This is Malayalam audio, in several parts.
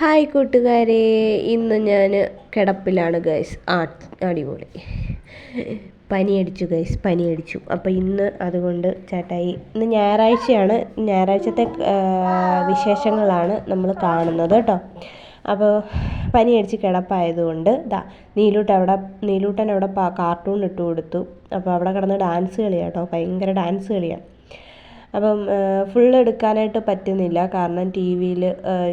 ഹായ് കൂട്ടുകാരെ ഇന്ന് ഞാൻ കിടപ്പിലാണ് ഗൈസ് ആ അടിപൊളി. പനിയടിച്ചു ഗൈസ് പനിയടിച്ചു. അപ്പോൾ ഇന്ന് അതുകൊണ്ട് ചേട്ടായി ഇന്ന് ഞായറാഴ്ചയാണ്. ഞായറാഴ്ചത്തെ വിശേഷങ്ങളാണ് നമ്മൾ കാണുന്നത് കേട്ടോ. അപ്പോൾ പനിയടിച്ച് കിടപ്പായതുകൊണ്ട് ദാ നീലൂട്ട് അവിടെ നീലൂട്ടൻ അവിടെ കാർട്ടൂൺ ഇട്ട് കൊടുത്തു. അപ്പോൾ അവിടെ കിടന്ന് ഡാൻസ് കളിയാട്ടോ ഭയങ്കര ഡാൻസ് കളിയാണ് അപ്പം ഫുൾ എടുക്കാനായിട്ട് പറ്റുന്നില്ല. കാരണം ടി വിയിൽ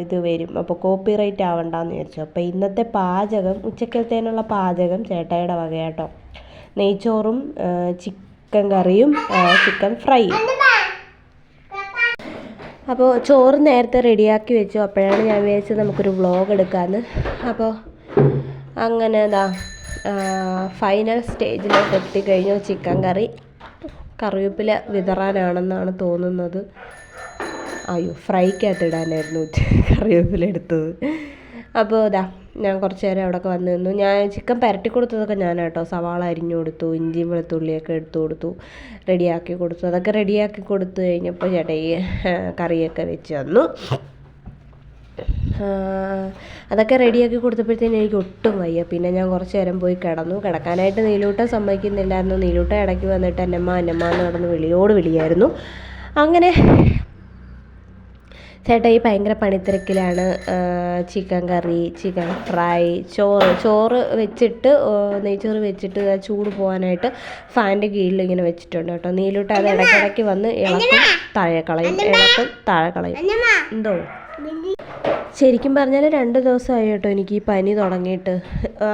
ഇത് വരും. അപ്പോൾ കോപ്പി റൈറ്റ് ആവണ്ടെന്ന് വിചാരിച്ചു. അപ്പോൾ ഇന്നത്തെ പാചകം ഉച്ചക്കലത്തേനുള്ള പാചകം ചേട്ടായിയുടെ വകയാട്ടോ. നെയ്ച്ചോറും ചിക്കൻ കറിയും ചിക്കൻ ഫ്രൈയും. അപ്പോൾ ചോറ് നേരത്തെ റെഡിയാക്കി വെച്ചു. അപ്പോഴാണ് ഞാൻ വിചാരിച്ചത് നമുക്കൊരു വ്ളോഗ് എടുക്കാമെന്ന് അപ്പോൾ അങ്ങനെ ഇതാ ഫൈനൽ സ്റ്റേജിലോട്ട് എത്തിക്കഴിഞ്ഞു ചിക്കൻ കറി. കറിവേപ്പില വിതറാനാണെന്നാണ് തോന്നുന്നത്. അയ്യോ ഫ്രൈക്കകത്ത് ഇടാനായിരുന്നു കറിവേപ്പില എടുത്തത്. അപ്പോൾ ഇതാ ഞാൻ കുറച്ച് നേരം അവിടെയൊക്കെ വന്നു നിന്നു. ഞാൻ ചിക്കൻ പുരട്ടി കൊടുത്തതൊക്കെ ഞാൻ കേട്ടോ സവാള അരിഞ്ഞു കൊടുത്തു ഇഞ്ചി വെളുത്തുള്ളിയൊക്കെ എടുത്തു കൊടുത്തു റെഡിയാക്കി കൊടുത്തു. അതൊക്കെ റെഡിയാക്കി കൊടുത്തു കഴിഞ്ഞപ്പോൾ ചേട്ടായി കറിയൊക്കെ വെച്ച് തന്നു. അതൊക്കെ റെഡിയാക്കി കൊടുത്തപ്പോഴത്തേനും എനിക്ക് ഒട്ടും വയ്യ. പിന്നെ ഞാൻ കുറച്ച് നേരം പോയി കിടന്നു. കിടക്കാനായിട്ട് നീലൂട്ട സമ്മതിക്കുന്നില്ലായിരുന്നു. നീലൂട്ട ഇടയ്ക്ക് വന്നിട്ട് എന്നമ്മ അന്നമ്മ എന്ന് കിടന്ന് വിളിയോട് വിളിയായിരുന്നു. അങ്ങനെ ചേട്ടായി ഭയങ്കര പണിത്തിരക്കിലാണ്. ചിക്കൻ കറി ചിക്കൻ ഫ്രൈ ചോറ് ചോറ് വെച്ചിട്ട് നെയ്ച്ചോറ് വെച്ചിട്ട് ചൂട് പോകാനായിട്ട് ഫാന്റെ കീഴിൽ ഇങ്ങനെ വെച്ചിട്ടുണ്ട് കേട്ടോ. നീലൂട്ട് അത് ഇടയ്ക്കിടയ്ക്ക് വന്ന് ഇളക്കും താഴെ കളയും ഇളക്കും താഴെ കളയും. എന്തോ? ശരിക്കും പറഞ്ഞാൽ രണ്ട് ദിവസമായി കേട്ടോ എനിക്ക് ഈ പനി തുടങ്ങിയിട്ട്.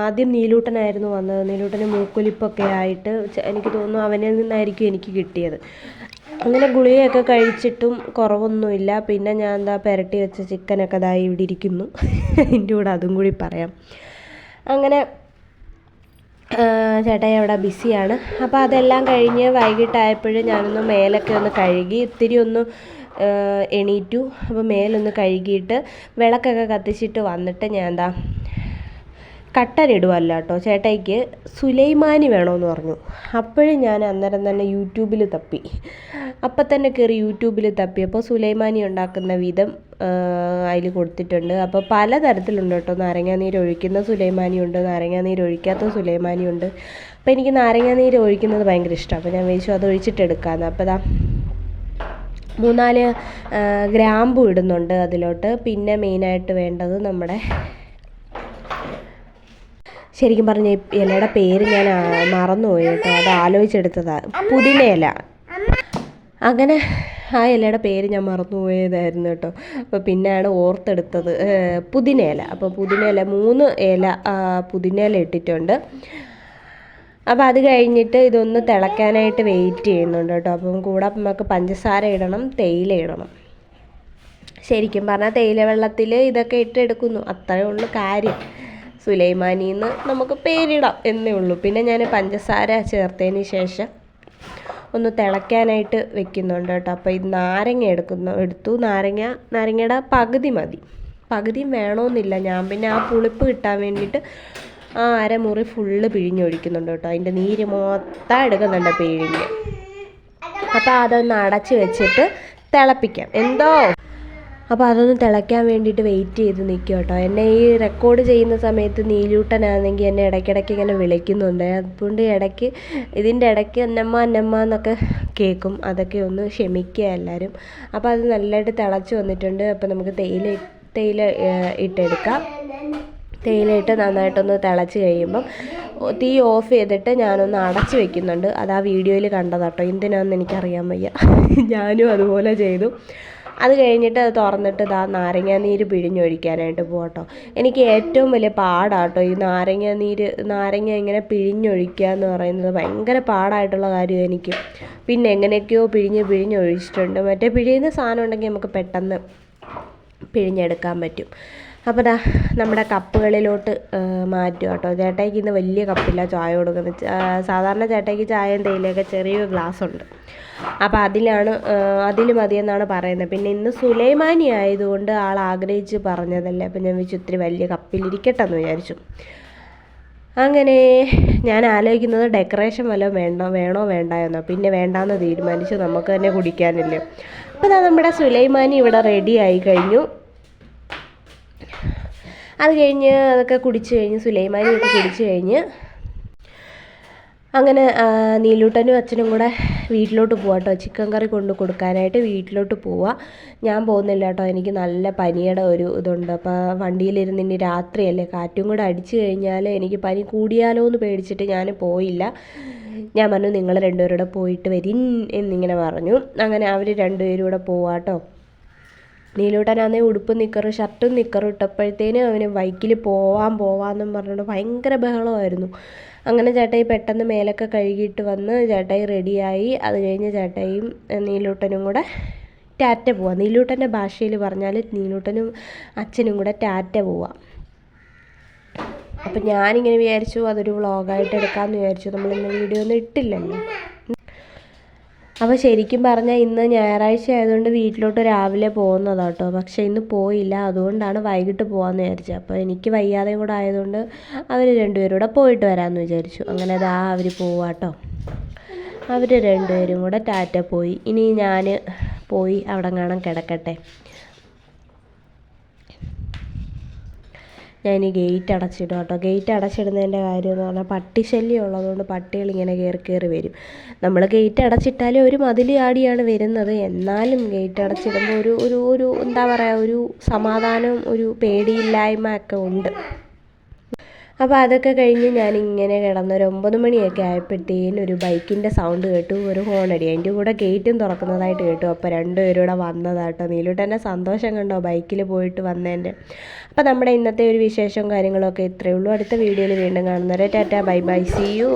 ആദ്യം നീലൂട്ടനായിരുന്നു വന്നത്. നീലൂട്ടന് മൂക്കൊലിപ്പൊക്കെ ആയിട്ട് എനിക്ക് തോന്നുന്നു അവനിൽ നിന്നായിരിക്കും എനിക്ക് കിട്ടിയത്. അങ്ങനെ ഗുളികയൊക്കെ കഴിച്ചിട്ടും കുറവൊന്നുമില്ല. പിന്നെ ഞാൻ എന്താ പുരട്ടി വെച്ച ചിക്കനൊക്കെ ഇതാ ഇവിടെ ഇരിക്കുന്നു. എന്റെ കൂടെ അതും കൂടി പറയാം. അങ്ങനെ ചേട്ടായി അവിടെ ബിസിയാണ്. അപ്പോൾ അതെല്ലാം കഴിഞ്ഞ് വൈകിട്ടായപ്പോഴും ഞാനൊന്ന് മേലൊക്കെ ഒന്ന് കഴുകി ഇത്തിരി ഒന്ന് എണീറ്റു. അപ്പോൾ മേലൊന്ന് കഴുകിയിട്ട് വിളക്കൊക്കെ കത്തിച്ചിട്ട് വന്നിട്ട് ഞാൻ എന്താ കട്ടനിടുവല്ല കേട്ടോ ചേട്ടായിക്ക് സുലൈമാനി വേണമെന്ന് പറഞ്ഞു. അപ്പോഴും ഞാൻ അന്നേരം തന്നെ യൂട്യൂബിൽ തപ്പി. അപ്പം തന്നെ കയറി യൂട്യൂബിൽ തപ്പിയപ്പോൾ സുലൈമാനി ഉണ്ടാക്കുന്ന വിധം അതിൽ കൊടുത്തിട്ടുണ്ട്. അപ്പോൾ പലതരത്തിലുണ്ട് കേട്ടോ നാരങ്ങാനീര് ഒഴിക്കുന്ന സുലൈമാനി ഉണ്ട് നാരങ്ങാനീര് ഒഴിക്കാത്ത സുലൈമാനി ഉണ്ട്. അപ്പോൾ എനിക്ക് നാരങ്ങാനീര് ഒഴിക്കുന്നത് ഭയങ്കര ഇഷ്ടമാണ് അപ്പോൾ ഞാൻ വിചാരിച്ചു അത് ഒഴിച്ചിട്ട് എടുക്കാമെന്ന് അപ്പോൾ ദാ മൂന്നാൽ ഗ്രാമ്പു ഇടുന്നുണ്ട് അതിലോട്ട്. പിന്നെ മെയിനായിട്ട് വേണ്ടത് നമ്മുടെ ശരിക്കും പറഞ്ഞ ഇലയുടെ പേര് ഞാൻ മറന്നുപോയി കേട്ടോ. അത് ആലോചിച്ചെടുത്തതാണ് പുതിന ഇല അങ്ങനെ ആ ഇലയുടെ പേര് ഞാൻ മറന്നുപോയതായിരുന്നു കേട്ടോ. അപ്പോൾ പിന്നെയാണ് ഓർത്തെടുത്തത് പുതിന ഇല അപ്പോൾ പുതിന ഇല മൂന്ന് ഇല പുതിന ഇല ഇട്ടിട്ടുണ്ട്. അപ്പോൾ അത് കഴിഞ്ഞിട്ട് ഇതൊന്ന് തിളയ്ക്കാനായിട്ട് വെയിറ്റ് ചെയ്യുന്നുണ്ട് കേട്ടോ. അപ്പം കൂടെ നമുക്ക് പഞ്ചസാര ഇടണം തേയില ഇടണം. ശരിക്കും പറഞ്ഞാൽ തേയില വെള്ളത്തിൽ ഇതൊക്കെ ഇട്ടെടുക്കുന്നു. അത്രയേ ഉള്ളൂ കാര്യം. സുലൈമാനിന്ന് നമുക്ക് പേരിടാം എന്നേ ഉള്ളൂ. പിന്നെ ഞാൻ പഞ്ചസാര ചേർത്തതിന് ശേഷം ഒന്ന് തിളയ്ക്കാനായിട്ട് വെക്കുന്നുണ്ട് കേട്ടോ. അപ്പോൾ ഇത് നാരങ്ങ എടുക്കുന്നു എടുത്തു. നാരങ്ങ നാരങ്ങയുടെ പകുതി മതി. പകുതിയും വേണമെന്നില്ല ഞാൻ പിന്നെ ആ പുളിപ്പ് കിട്ടാൻ വേണ്ടിയിട്ട് ആ അരമുറി ഫുള്ള് പിഴിഞ്ഞൊഴിക്കുന്നുണ്ട് കേട്ടോ. അതിന്റെ നീര് മൊത്തം എടുക്കുന്നുണ്ട് പിഴിഞ്ഞ്. അപ്പോൾ അതൊന്ന് അടച്ച് വെച്ചിട്ട് തിളപ്പിക്കാം. എന്തോ? അപ്പോൾ അതൊന്ന് തിളയ്ക്കാൻ വേണ്ടിയിട്ട് വെയിറ്റ് ചെയ്ത് നിൽക്കും കേട്ടോ. എന്നെ ഈ റെക്കോർഡ് ചെയ്യുന്ന സമയത്ത് നീലൂട്ടനാണെങ്കിൽ എന്നെ ഇടയ്ക്കിടയ്ക്ക് ഇങ്ങനെ വിളിക്കുന്നുണ്ട്. അതുകൊണ്ട് ഇടയ്ക്ക് ഇതിന്റെ ഇടയ്ക്ക് അന്നമ്മ അന്നമ്മ എന്നൊക്കെ കേൾക്കും. അതൊക്കെ ഒന്ന് ക്ഷമിക്കുക എല്ലാവരും. അപ്പോൾ അത് നല്ലതായിട്ട് തിളച്ച് വന്നിട്ടുണ്ട്. അപ്പോൾ നമുക്ക് തേയില തേയില ഇട്ടെടുക്കാം. തേയിലയിട്ട് നന്നായിട്ടൊന്ന് തിളച്ച് കഴിയുമ്പം തീ ഓഫ് ചെയ്തിട്ട് ഞാനൊന്ന് അടച്ച് വെക്കുന്നുണ്ട്. അത് ആ വീഡിയോയിൽ കണ്ടതാട്ടോ എന്തിനാണെന്ന് എനിക്കറിയാൻ വയ്യ. ഞാനും അതുപോലെ ചെയ്തു. അത് കഴിഞ്ഞിട്ട് അത് തുറന്നിട്ട് ഇതാ നാരങ്ങാനീര് പിഴിഞ്ഞൊഴിക്കാനായിട്ട് പോകട്ടോ എനിക്ക് ഏറ്റവും വലിയ പാടാട്ടോ ഈ നാരങ്ങാനീര് നാരങ്ങ ഇങ്ങനെ പിഴിഞ്ഞൊഴിക്കുക എന്ന് പറയുന്നത് ഭയങ്കര പാടായിട്ടുള്ള കാര്യം എനിക്ക്. പിന്നെ എങ്ങനെയൊക്കെയോ പിഴിഞ്ഞ് പിഴിഞ്ഞൊഴിച്ചിട്ടുണ്ട്. മറ്റേ പിഴിയുന്ന സാധനം ഉണ്ടെങ്കിൽ നമുക്ക് പെട്ടെന്ന് പിഴിഞ്ഞെടുക്കാൻ പറ്റും. അപ്പോൾ ദാ നമ്മുടെ കപ്പുകളിലോട്ട് മാറ്റുക കേട്ടോ. ചേട്ടായിക്ക് ഇന്ന് വലിയ കപ്പില്ല ചായ കൊടുക്കുന്നത്. സാധാരണ ചേട്ടായിക്ക് ചായയും തേയിലയൊക്കെ ചെറിയൊരു ഗ്ലാസ് ഉണ്ട് അപ്പോൾ അതിലാണ് അതിൽ മതിയെന്നാണ് പറയുന്നത്. പിന്നെ ഇന്ന് സുലൈമാനി ആയതുകൊണ്ട് ആൾ ആഗ്രഹിച്ച് പറഞ്ഞതല്ലേ. അപ്പം ഞാൻ വെച്ച് ഇത്തിരി വലിയ കപ്പിലിരിക്കട്ടെ എന്ന് വിചാരിച്ചു. അങ്ങനെ ഞാൻ ആലോചിക്കുന്നത് ഡെക്കറേഷൻ വല്ലതും വേണ്ട വേണോ വേണ്ടായെന്നോ. പിന്നെ വേണ്ടാന്ന് തീരുമാനിച്ചു. നമുക്ക് തന്നെ കുടിക്കാനില്ല. അപ്പോൾ നമ്മുടെ സുലൈമാനി ഇവിടെ റെഡി ആയി കഴിഞ്ഞു. അത് കഴിഞ്ഞ് അതൊക്കെ കുടിച്ച് കഴിഞ്ഞ് സുലൈമാനിയൊക്കെ കുടിച്ച് കഴിഞ്ഞ് അങ്ങനെ നീലൂട്ടനും അച്ഛനും കൂടെ വീട്ടിലോട്ട് പോവാം കേട്ടോ ചിക്കൻ കറി കൊണ്ട് കൊടുക്കാനായിട്ട് വീട്ടിലോട്ട് പോവാം. ഞാൻ പോകുന്നില്ല കേട്ടോ എനിക്ക് നല്ല പനിയുടെ ഒരു ഇതുണ്ട്. അപ്പോൾ വണ്ടിയിലിരുന്ന് ഇനി രാത്രിയല്ലേ? കാറ്റും കൂടെ അടിച്ചു കഴിഞ്ഞാൽ എനിക്ക് പനി കൂടിയാലോ എന്ന് പേടിച്ചിട്ട് ഞാൻ പോയില്ല. ഞാൻ പറഞ്ഞു നിങ്ങൾ രണ്ടുപേരും കൂടെ പോയിട്ട് വരിൻ എന്നിങ്ങനെ പറഞ്ഞു. അങ്ങനെ അവർ രണ്ടുപേരും കൂടെ പോവാട്ടോ നീലൂട്ടനാന്നേ ഉടുപ്പ് നിക്കറും ഷർട്ടും നിക്കറും ഇട്ടപ്പോഴത്തേനും അവന് ബൈക്കിൽ പോവാൻ പോവാന്നും പറഞ്ഞുകൊണ്ട് ഭയങ്കര ബഹളമായിരുന്നു. അങ്ങനെ ചേട്ടായി പെട്ടെന്ന് മേലൊക്കെ കഴുകിയിട്ട് വന്ന് ചേട്ടായി റെഡിയായി. അത് കഴിഞ്ഞ് ചേട്ടായും നീലൂട്ടനും കൂടെ ടാറ്റ പോവാം. നീലൂട്ടന്റെ ഭാഷയിൽ പറഞ്ഞാൽ നീലൂട്ടനും അച്ഛനും കൂടെ ടാറ്റ പോവാം. അപ്പം ഞാനിങ്ങനെ വിചാരിച്ചു അതൊരു വ്ളോഗായിട്ട് എടുക്കാമെന്ന് വിചാരിച്ചു. നമ്മളിന്ന് വീഡിയോ ഒന്നും ഇട്ടില്ലല്ലോ. അപ്പോൾ ശരിക്കും പറഞ്ഞാൽ ഇന്ന് ഞായറാഴ്ച ആയതുകൊണ്ട് വീട്ടിലോട്ട് രാവിലെ പോകുന്നതാണ് കേട്ടോ പക്ഷേ ഇന്ന് പോയില്ല. അതുകൊണ്ടാണ് വൈകിട്ട് പോകാമെന്ന് വിചാരിച്ചത്. അപ്പോൾ എനിക്ക് വയ്യാതെയും കൂടെ ആയതുകൊണ്ട് അവർ രണ്ടുപേരും കൂടെ പോയിട്ട് വരാമെന്ന് വിചാരിച്ചു. അങ്ങനെ അതാ അവർ പോവാട്ടോ അവർ രണ്ടുപേരും കൂടെ ടാറ്റ പോയി. ഇനി ഞാൻ പോയി അവിടെ കാണാൻ കിടക്കട്ടെ. ഞാൻ ഗേറ്റ് അടച്ചിടും കേട്ടോ. ഗേറ്റ് അടച്ചിടുന്നതിന്റെ കാര്യം എന്ന് പറഞ്ഞാൽ പട്ടി ശല്യം ഉള്ളതുകൊണ്ട് പട്ടികൾ ഇങ്ങനെ കയറി കയറി വരും. നമ്മൾ ഗേറ്റ് അടച്ചിട്ടാലും ഒരു മതിൽ ആടിയാണ് വരുന്നത്. എന്നാലും ഗേറ്റ് അടച്ചിടുമ്പോൾ ഒരു ഒരു ഒരു എന്താ പറയുക ഒരു സമാധാനം ഒരു പേടിയില്ലായ്മ ഒക്കെ ഉണ്ട്. അപ്പോൾ അതൊക്കെ കഴിഞ്ഞ് ഞാൻ ഇങ്ങനെ കിടന്ന് ഒരു ഒമ്പത് മണിയൊക്കെ ആയപ്പോഴത്തേനും ഒരു ബൈക്കിന്റെ സൗണ്ട് കേട്ടു. ഒരു ഹോണടി അതിന്റെ കൂടെ ഗേറ്റും തുറക്കുന്നതായിട്ട് കേട്ടു. അപ്പോൾ രണ്ടുപേരും കൂടെ വന്നതാട്ടോ. നീലൂട്ടന്റെ സന്തോഷം കണ്ടോ ബൈക്കിൽ പോയിട്ട് വന്നതിന്റെ അപ്പോൾ നമ്മുടെ ഇന്നത്തെ ഒരു വിശേഷവും കാര്യങ്ങളൊക്കെ ഇത്രയേ ഉള്ളൂ. അടുത്ത വീഡിയോയിൽ വീണ്ടും കാണുന്നവരെ tata. Bye bye. See you